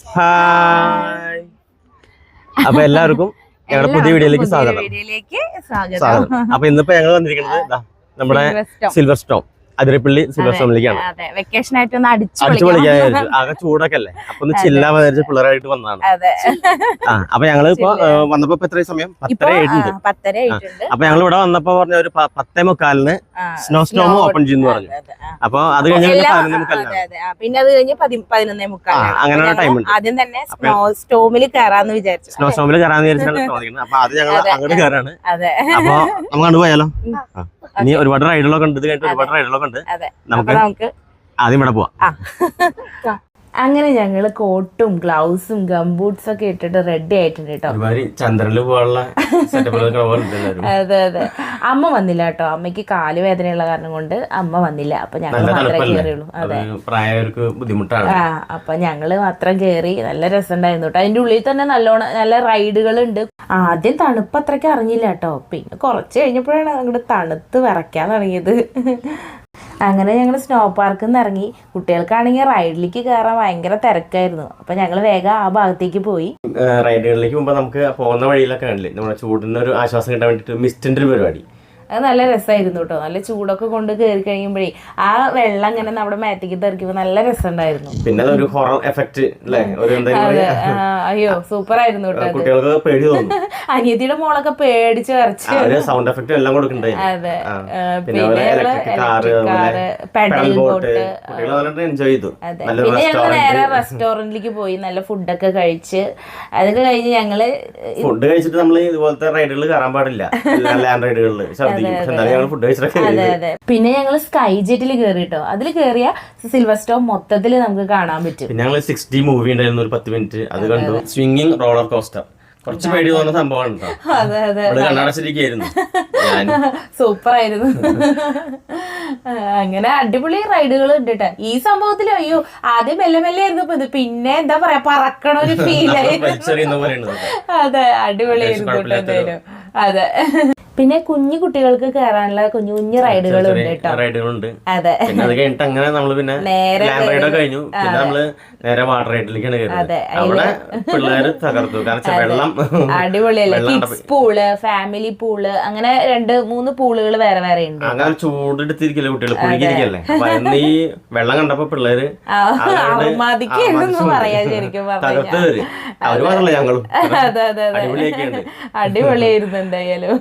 Hi അപ്പൊ എല്ലാവർക്കും ഞങ്ങളുടെ പുതിയ വീഡിയോയിലേക്ക് സ്വാഗതം. സ്വാഗതം. അപ്പൊ ഇന്നിപ്പോ ഞങ്ങൾ വന്നിരിക്കുന്നത് ദാ നമ്മുടെ സിൽവർ സ്റ്റോം അതിരപ്പള്ളി അതെ വെക്കേഷൻ ആയിട്ട് ഒന്ന് അടിച്ചു പൊളിക്കാൻ. ആകെ ചൂടൊക്കെ അല്ലേ അപ്പൊ ഒന്ന് വിചാരിച്ച് പിള്ളേരായിട്ട് വന്നതാണ്. അപ്പൊ ഞങ്ങൾ ഇപ്പൊ വന്നപ്പോ ഇപ്പൊ എത്ര സമയം? പത്തര ആയിട്ടുണ്ട്. പത്തര അപ്പൊ ഞങ്ങൾ ഇവിടെ വന്നപ്പോ പറഞ്ഞ ഒരു പത്തേ മുക്കാലിന് സ്നോ സ്റ്റോം ഓപ്പൺ ചെയ്യുന്നു പറഞ്ഞു. അപ്പൊ അത് കഴിഞ്ഞ പതിനൊന്നേ അതെ, മുക്കാലിനാണ് പിന്നെ അത് കഴിഞ്ഞ് പതി- പതിനൊന്നേ മുക്കാലാണ് അങ്ങനെയുള്ള ടൈം ഉണ്ട്. ആദ്യം തന്നെ സ്നോ സ്റ്റോമിൽ കയറാന്ന് വിചാരിച്ചു. സ്നോ സ്റ്റോമിൽ കയറാന്ന് വിചാരിച്ചാണ് അപ്പൊ അത് ഞങ്ങൾ അങ്ങോട്ട് കയറാണ്. അപ്പൊ നമുക്ക് കണ്ടുപോയാലോ. ഇനി ഒരുപാട് റൈഡുകളൊക്കെ ഉണ്ട്. ഇത് കഴിഞ്ഞിട്ട് ഒരുപാട് റൈഡുകളൊക്കെ ഉണ്ട്. നമുക്ക് ആദ്യം ഇവിടെ പോവാം. അങ്ങനെ ഞങ്ങൾ കോട്ടും ഗ്ലൗസും ഗംബൂട്ട്സ് ഒക്കെ ഇട്ടിട്ട് റെഡി ആയിട്ടുണ്ട് കേട്ടോ ചന്ദ്രനിൽ പോകാനുള്ള അതെ അതെ. അമ്മ വന്നില്ല കേട്ടോ അമ്മയ്ക്ക് കാൽ വേദനയുള്ള കാരണം കൊണ്ട് അമ്മ വന്നില്ല. അപ്പൊ ഞങ്ങൾ മാത്രമേ കയറിയുള്ളൂ അത്. ബുദ്ധിമുട്ടാണ്. ആ അപ്പൊ ഞങ്ങൾ മാത്രം കേറി നല്ല രസമുണ്ടായിരുന്നു കേട്ടോ അതിന്റെ ഉള്ളിൽ തന്നെ നല്ലോണം നല്ല റൈഡുകൾ ഉണ്ട് ആദ്യം തണുപ്പ് അത്രയ്ക്ക് അറിഞ്ഞില്ല കേട്ടോ പിന്നെ കുറച്ച് കഴിഞ്ഞപ്പോഴാണ് അങ്ങോട്ട് തണുത്ത് വിറയ്ക്കാൻ തുടങ്ങിയത്. അങ്ങനെ ഞങ്ങൾ സ്നോ പാർക്കിൽ നിന്ന് ഇറങ്ങി. കുട്ടികൾക്കാണെങ്കിൽ റൈഡിലേക്ക് കയറാൻ ഭയങ്കര തിരക്കായിരുന്നു. അപ്പൊ ഞങ്ങൾ വേഗം ആ ഭാഗത്തേക്ക് പോയി. റൈഡുകളിലേക്ക് പോകുമ്പോൾ നമുക്ക് പോകുന്ന വഴിയിലൊക്കെ കണ്ടില്ലേ? നമ്മുടെ ചൂടിന് ഒരു ആശ്വാസം കിട്ടാൻ വേണ്ടിട്ട് മിസ്റ്റിന്റെ ഒരു പരിപാടി. അത് നല്ല രസമായിരുന്നു കേട്ടോ നല്ല ചൂടൊക്കെ കൊണ്ട് കയറി കഴിയുമ്പോഴേ ആ വെള്ളം ഇങ്ങനെ നമ്മുടെ മാറ്റിക്ക് തെറിക്കുമ്പോൾ നല്ല രസമുണ്ടായിരുന്നു പിന്നെ ഒരു ഹൊറർ എഫക്റ്റ് അതെ അയ്യോ സൂപ്പർ ആയിരുന്നു കേട്ടോ അനിയത്തിയുടെ മോളൊക്കെ പേടിച്ച് വരച്ച് സൗണ്ട് എഫക്റ്റ് എല്ലാം കൊടുക്കണ്ടായി അതെ. പിന്നെ പെഡൽ ബോട്ട് എൻജോയ് ചെയ്തു. അതെ. പിന്നെ ഞങ്ങൾ നേരെ റെസ്റ്റോറന്റിലേക്ക് പോയി നല്ല ഫുഡൊക്കെ കഴിച്ച്. അതൊക്കെ കഴിഞ്ഞ് ഞങ്ങൾ ഫുഡ് കഴിച്ചിട്ട് നമ്മൾ ഇതുപോലത്തെ റൈഡുകൾ കയറാൻ പാടില്ല. ലാൻഡ് റൈഡുകളിൽ ഞങ്ങൾ അതെ അതെ. പിന്നെ ഞങ്ങൾ സ്കൈ ജെറ്റിൽ കേറിട്ടോ. അതിൽ കേറിയ സിൽവർ സ്റ്റോം മൊത്തത്തിൽ നമുക്ക് കാണാൻ പറ്റും. പിന്നെ സിക്സ് ഡി മൂവി ഉണ്ടായിരുന്നു ഒരു പത്ത് മിനിറ്റ് അത് കണ്ടു. സ്വിംഗിങ് റോളർ കോസ്റ്റർ കുറച്ച് പേടി തോന്നുന്ന സംഭവമാണ് കണ്ണടച്ചിരിക്കുന്നു സൂപ്പർ ആയിരുന്നു അങ്ങനെ അടിപൊളി റൈഡുകൾ ഉണ്ട് കേട്ടോ ഈ സംഭവത്തിൽ അയ്യോ ആദ്യം മെല്ലെ മെല്ലെ ആയിരുന്നു ഇത്. പിന്നെ എന്താ പറയാ പറക്കണ ഒരു ഫീൽ ആയിരുന്നു. അതെ അടിപൊളി ആയിരുന്നു അതെ. പിന്നെ കുഞ്ഞു കുട്ടികൾക്ക് കയറാനുള്ള കുഞ്ഞു കുഞ്ഞു റൈഡുകളുണ്ട് കേട്ടോ. റൈഡുകളുണ്ട്. അതെ. പിന്നെ അത് കഴിഞ്ഞിട്ട് അങ്ങനെ നമ്മൾ പിന്നെ നേരെ റൈഡ് കഴിഞ്ഞു. പിന്നെ നമ്മൾ നേരെ വാട്ടർ റൈഡിലേക്കാണ് കയറിയത് അവിടെ പിള്ളേര് തകർത്തു. കാരണം വെള്ളം അടിപൊളിയല്ലേ. കിഡ്സ് പൂൾ ഫാമിലി പൂൾ അങ്ങനെ രണ്ട് മൂന്ന് പൂളുകൾ വേറെ വേറെ ഉണ്ട്. അങ്ങനെ ചൂടെടുത്തിരിക്കല്ലേ കുട്ടികൾ പുഴുകിയിരിക്കല്ലേ അപ്പൊ ഈ വെള്ളം കണ്ടപ്പോ പിള്ളേര് തകർത്ത് കയറി. അടിപൊളിയായിരുന്നു എന്തായാലും.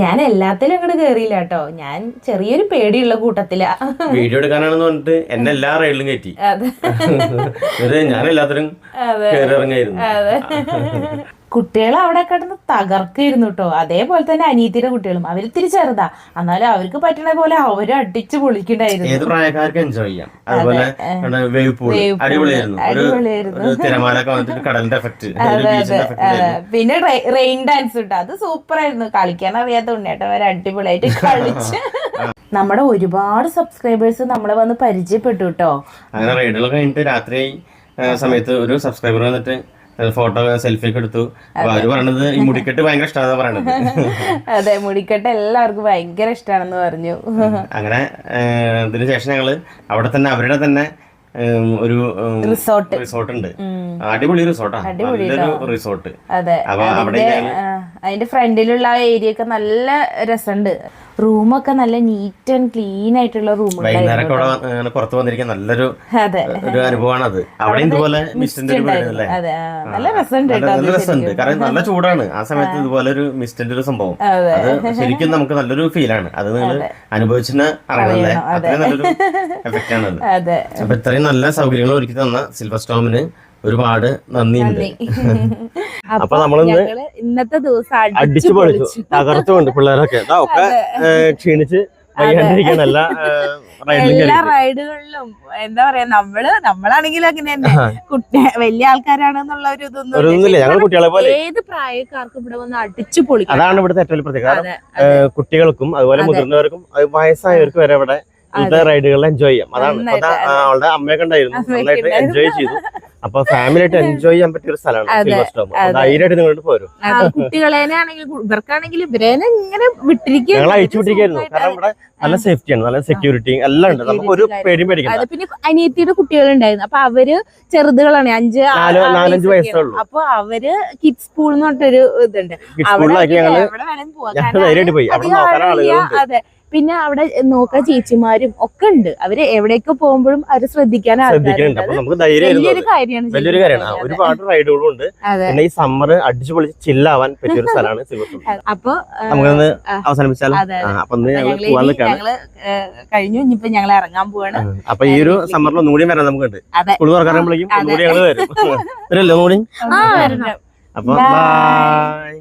ഞാൻ എല്ലാത്തിലും അങ്ങോട്ട് കേറിയില്ല കേട്ടോ. ഞാൻ ചെറിയൊരു പേടിയുള്ള കൂട്ടത്തിലാ. വീഡിയോ എടുക്കാനാണെന്ന് പറഞ്ഞിട്ട് എന്നെ എല്ലാ റൈഡിലും കയറ്റി ഞാൻ എല്ലാത്തിലും കുട്ടികൾ അവിടെ കിടന്ന് തകർക്കായിരുന്നു കേട്ടോ. അതേപോലെ തന്നെ അനിയത്തിയുടെ കുട്ടികളും. അവർ ഇത്തിരി ചെറുതാ. എന്നാലും അവർക്ക് പറ്റണ പോലെ അവർ അടിച്ചു പൊളിക്കണ്ടായിരുന്നു. ഏത് പ്രായക്കാർക്ക് എൻജോയ് ചെയ്യാം? അതുപോലെ അടിപൊളിയായിരുന്നു. തിരമാലൊക്കെ കടലിന്റെ എഫക്ട് പിന്നെ റെയിൻ ഡാൻസ് ഉണ്ട് അത് സൂപ്പർ ആയിരുന്നു. കളിക്കാൻ അറിയാത്ത ഉണ്ണേട്ടൻ വരെ അടിപൊളിയായിട്ട് കളിച്ച്. നമ്മുടെ ഒരുപാട് സബ്സ്ക്രൈബേഴ്സ് നമ്മളെ വന്ന് പരിചയപ്പെട്ടു കേട്ടോ അങ്ങനെ റൈഡുകൾ കഴിഞ്ഞിട്ട് രാത്രി സമയത്ത് ഒരു സബ്സ്ക്രൈബർ വന്നിട്ട് ഫോട്ടോ സെൽഫി ഒക്കെ എടുത്തു. അവർ പറയണത് ഈ മുടിക്കെട്ട് ഭയങ്കര ഇഷ്ടമാണെന്ന് പറയണത്. അതെ മുടിക്കെട്ട് എല്ലാവർക്കും ഭയങ്കര ഇഷ്ടമാണെന്ന് പറഞ്ഞു. അങ്ങനെ ആ, ശേഷം ഞങ്ങൾ അവിടെ തന്നെ അവരുടെ തന്നെ ഒരു റിസോർട്ട്. റിസോർട്ട് ഉണ്ട് അടിപൊളി റിസോർട്ടാണ് അടിപൊളി റിസോർട്ട്. അതെ അവിടെ അതിന്റെ ഫ്രണ്ടിലുള്ള ആ ഏരിയ ഒക്കെ നല്ല രസമുണ്ട്. റൂമൊക്കെ നല്ല നീറ്റ് ആൻഡ് ക്ലീൻ ആയിട്ടുള്ള റൂം പുറത്ത് വന്നിരിക്കാൻ നല്ലൊരു അതെ. ഒരു അനുഭവമാണ് അത്. അവിടെ ഇതുപോലെ നല്ല രസമുണ്ട് നല്ല- രസമുണ്ട്. കാരണം നല്ല ചൂടാണ്. ആ സമയത്ത് ഇതുപോലെ ഒരു മിസ്റ്റിന്റെ ഒരു സംഭവം. അതെ. ശരിക്കും നമുക്ക് നല്ലൊരു ഫീലാണ് അത് നിങ്ങൾ അനുഭവിച്ചിന് അറിയണല്ലേ അത്രയും നല്ലൊരു എഫക്റ്റ് ആണ് അത്. അതെ. അപ്പൊ ഇത്രയും നല്ല സൗകര്യങ്ങൾ ഒരുക്കി തന്ന സിൽവർ സ്റ്റോമിന് ഒരുപാട് നന്ദിയുണ്ട്. അപ്പൊ നമ്മളിന്ന് ഇന്നത്തെ ദിവസം അടിച്ചു പൊളിച്ചു തകർത്തുകൊണ്ട് പിള്ളേരൊക്കെ. ഒക്കെ ക്ഷീണിച്ച് എല്ലാ റൈഡുകളിലും എന്താ പറയാ നമ്മൾ നമ്മളാണെങ്കിലും അങ്ങനെ തന്നെ. കുട്ടി വലിയ ആൾക്കാരാണെന്നുള്ള ഒരു ഇതൊന്നും ഏത് പ്രായക്കാർക്കും ഇവിടെ വന്ന് അടിച്ചു പൊളിക്കും. അതാണ് ഇവിടുത്തെ ഏറ്റവും പ്രത്യേകത. കുട്ടികൾക്കും അതുപോലെ മുതിർന്നവർക്കും വയസ്സായവർക്കും വരെ ഇവിടെ റൈഡുകളിൽ എൻജോയ് ചെയ്യാം. അതാണ്. അവളുടെ അമ്മയൊക്കെ ഉണ്ടായിരുന്നു. നന്നായിട്ട് എൻജോയ് ചെയ്തു. അപ്പൊ ഫാമിലി ആയിട്ട് എൻജോയ് ചെയ്യാൻ പറ്റിയ ഒരു സ്ഥലമാണ് സിൽവർ സ്റ്റോം. ധൈര്യമായിട്ട് നിങ്ങളോട് പോരും. കുട്ടികളേനെ ആണെങ്കിൽ ഇവർക്കാണെങ്കിൽ ഇവരേനെ ഇങ്ങനെ വിട്ടിരിക്കുക ഞങ്ങൾ അയച്ചു വിട്ടിരിക്കായിരുന്നു കാരണം ഇവിടെ നല്ല സേഫ്റ്റിയാണ് നല്ല സെക്യൂരിറ്റി എല്ലാം ഉണ്ട്. നമുക്ക് ഒരു പേടിയും പേടിക്കാം പിന്നെ അനിയത്തിയുടെ കുട്ടികളുണ്ടായിരുന്നു. അപ്പൊ അവർ ചെറുതുകളാണ്. അഞ്ച് നാലഞ്ചു വയസ്സൊക്കെയാണ്. അപ്പൊ അവർ കിഡ്സ് സ്കൂൾ എന്ന് പറഞ്ഞിട്ടൊരു ഇതുണ്ട്. അവിടെ ധൈര്യമായിട്ട് പോയി. അവിടെ നോക്കാൻ ആളുകളുണ്ട് അതെ. പിന്നെ അവിടെ നോക്ക ചേച്ചിമാരും ഒക്കെ ഉണ്ട്. അവർ എവിടെയൊക്കെ പോകുമ്പോഴും അവർ ശ്രദ്ധിക്കാൻ വലിയൊരു കാര്യമാണ് വലിയൊരു കാര്യമാണ്. ഒരുപാട് റൈഡുകളും ഉണ്ട്. പിന്നെ ഈ സമ്മർ അടിച്ചു പൊളിച്ച് ചില്ലാവാൻ പറ്റിയ ഒരു സ്ഥലമാണ് സിൽവർ സ്റ്റോം അപ്പൊ നമുക്കൊന്ന് അപ്പൊ ഞങ്ങൾ കഴിഞ്ഞു. ഇനിയിപ്പോ ഞങ്ങൾ ഇറങ്ങാൻ പോവാണ്. അപ്പൊ ഈ ഒരു സമ്മറിൽ ഒന്നുകൂടി വരാൻ നമുക്കുണ്ട്. സ്കൂൾ തുറക്കാറുമ്പോഴേക്കും ഒന്നുകൂടി ഞങ്ങൾ വരും. വരല്ലോ ഒന്നുകൂടി? ആ, വരണം. അപ്പൊ ബൈ